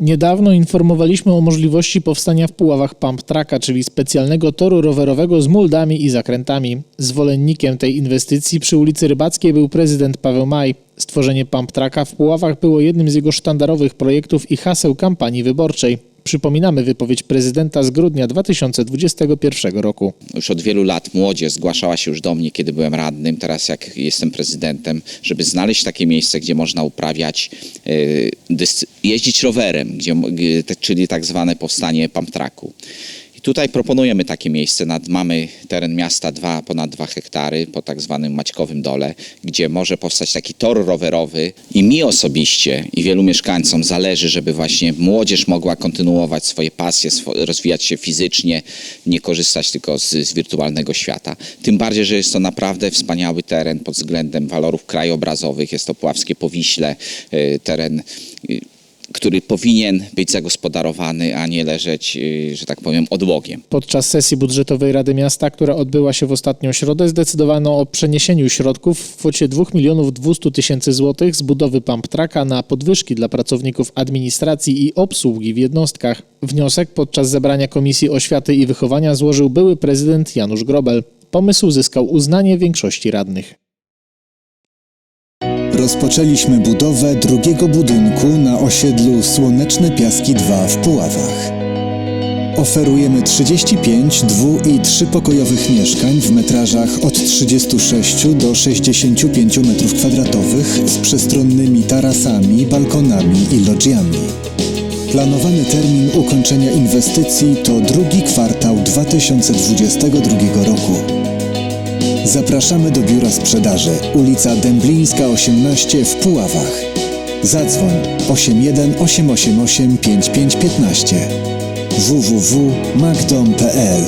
Niedawno informowaliśmy o możliwości powstania w Puławach pump tracka, czyli specjalnego toru rowerowego z muldami i zakrętami. Zwolennikiem tej inwestycji przy ulicy Rybackiej był prezydent Paweł Maj. Stworzenie pump tracka w Puławach było jednym z jego sztandarowych projektów i haseł kampanii wyborczej. Przypominamy wypowiedź prezydenta z grudnia 2021 roku. Już od wielu lat młodzież zgłaszała się już do mnie, kiedy byłem radnym, teraz jak jestem prezydentem, żeby znaleźć takie miejsce, gdzie można uprawiać, dys- jeździć rowerem, gdzie, czyli tak zwane powstanie. I tutaj proponujemy takie miejsce. Nad, mamy teren miasta dwa, ponad 2 hektary po tak zwanym Maćkowym Dole, gdzie może powstać taki tor rowerowy i mi osobiście i wielu mieszkańcom zależy, żeby właśnie młodzież mogła kontynuować swoje pasje, rozwijać się fizycznie, nie korzystać tylko z, z wirtualnego świata. Tym bardziej, że jest to naprawdę wspaniały teren pod względem walorów krajobrazowych. Jest to Puławskie Powiśle, y, teren y, który powinien być zagospodarowany, a nie leżeć, y, że tak powiem, odłogiem. Podczas sesji budżetowej Rady Miasta, która odbyła się w ostatnią środę, zdecydowano o przeniesieniu środków w kwocie 2 milionów 200 tysięcy złotych z budowy pump tracka na podwyżki dla pracowników administracji i obsługi w jednostkach. Wniosek podczas zebrania Komisji Oświaty i Wychowania złożył były prezydent Janusz Grobel. Pomysł zyskał uznanie większości radnych. Rozpoczęliśmy budowę drugiego budynku na osiedlu Słoneczne Piaski 2 w Puławach. Oferujemy 35 dwu- i trzypokojowych mieszkań w metrażach od 36 do 65 m2 z przestronnymi tarasami, balkonami i lodżiami. Planowany termin ukończenia inwestycji to drugi kwartał 2022 roku. Zapraszamy do biura sprzedaży, ulica Dęblińska 18 w Puławach. Zadzwoń 81 888 5515 www.magdom.pl